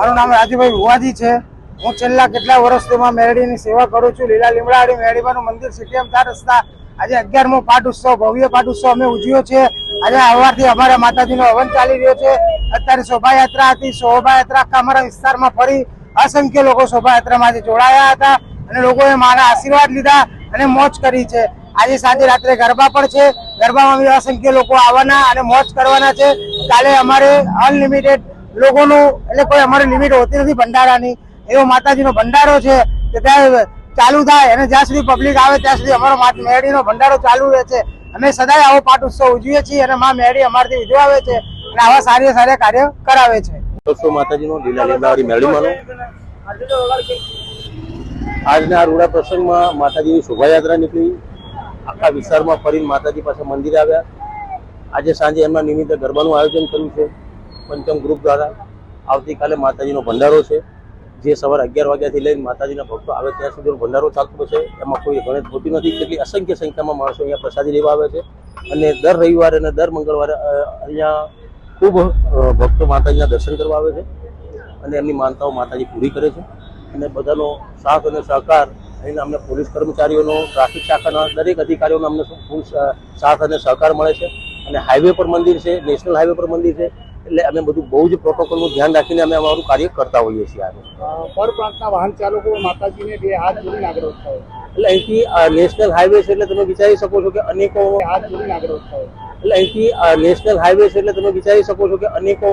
મારું નામ રાજુભાઈ ભુવાજી છે. હું છેલ્લા કેટલા વર્ષથી માં મેરડીની સેવા કરું છું. લીલા લીમડાવાડી મેરડીમાનું મંદિર સીટીએમ ચાર રસ્તા. આજે અગિયારમો પાઠ ઉત્સવ, ભવ્ય પાઠ ઉત્સવ અમે ઉજવ્યો છે આજે સવારથી અમારા માતાજીનો હવન ચાલી રહ્યો છે. અત્યારે શોભાયાત્રા હતી. શોભાયાત્રા આખા અમારા વિસ્તારમાં ફરી અસંખ્ય લોકો શોભાયાત્રામાં જોડાયા હતા અને લોકોએ મારા આશીર્વાદ લીધા અને મોજ કરી છે. આજે સાંજે રાત્રે ગરબા પણ છે. ગરબામાં અસંખ્ય લોકો આવવાના અને મોજ કરવાના છે. કાલે અમારે અનલિમિટેડ લોકોનું, એટલે કોઈ અમારી લિમિટ હોતી નથી ભંડારાની. એવો માતાજીનો ભંડારો છે કે ત્યાં ચાલુ થાય અને જ્યાં સુધી પબ્લિક આવે ત્યાં સુધી અમારો મેળીનો ભંડારો ચાલુ રહે છે. અમે સદાય આવો પાઠ ઉત્સવ ઉજવીએ છીએ અને મા મેળી અમારથી ઉજવાવે છે અને આવા સારા સારા કાર્ય કરાવે છે. આજના રૂડા પ્રસંગમાં માતાજીની શોભાયાત્રા નીકળી. આખા વિસ્તારમાં ફરીને માતાજી પાસે મંદિર આવ્યા. આજે સાંજે એમના નિમિત્તે ગરબાનું આયોજન કર્યું છે. પંચમ ગ્રુપ દ્વારા આવતીકાલે માતાજીનો ભંડારો છે. જે સવારે અગિયાર વાગ્યાથી લઈને માતાજીના ભક્તો આવે ત્યાં સુધીનો ભંડારો ચાલતો છે. એમાં કોઈ ગણિત હોતી નથી. કેટલી અસંખ્ય સંખ્યામાં માણસો અહીંયા પ્રસાદી લેવા આવે છે. અને દર રવિવારે અને દર મંગળવારે અહીંયા ખૂબ ભક્તો માતાજીના દર્શન કરવા આવે છે. અને એમની માનતાઓ માતાજી પૂરી કરે છે. અને બધાનો સાથ અને સહકાર અહીંના અમને પોલીસ કર્મચારીઓનો, ટ્રાફિક શાખાના દરેક અધિકારીઓનો અમને સાથ અને સહકાર મળે છે. અને હાઈવે પર મંદિર છે, નેશનલ હાઈવે પર મંદિર છે. એટલે અમે બધું બહુ જ પ્રોટોકોલનું ધ્યાન રાખીને અમે અમારું કાર્ય કરતા હોઈએ છીએ આનું પર પ્રાંતના વાહન ચાલકો માતાજીને બે હાથ જોડીને આગ્રહ થાય. એટલે અહીંથી નેશનલ હાઈવે છે એટલે તમે વિચારી શકો છો કે અનેકો હાથ જોડીને આગ્રહ થાય. એટલે અહીંથી નેશનલ હાઈવે છે એટલે તમે વિચારી શકો છો કે અનેકો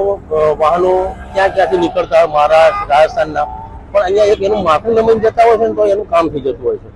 વાહનો ક્યાં ક્યાંથી નીકળતા હોય મહારાષ્ટ્ર રાજસ્થાનના. પણ અહીંયા એક એનું માથું નમન જતા હોય છે ને તો એનું કામ થઈ જતું હોય છે.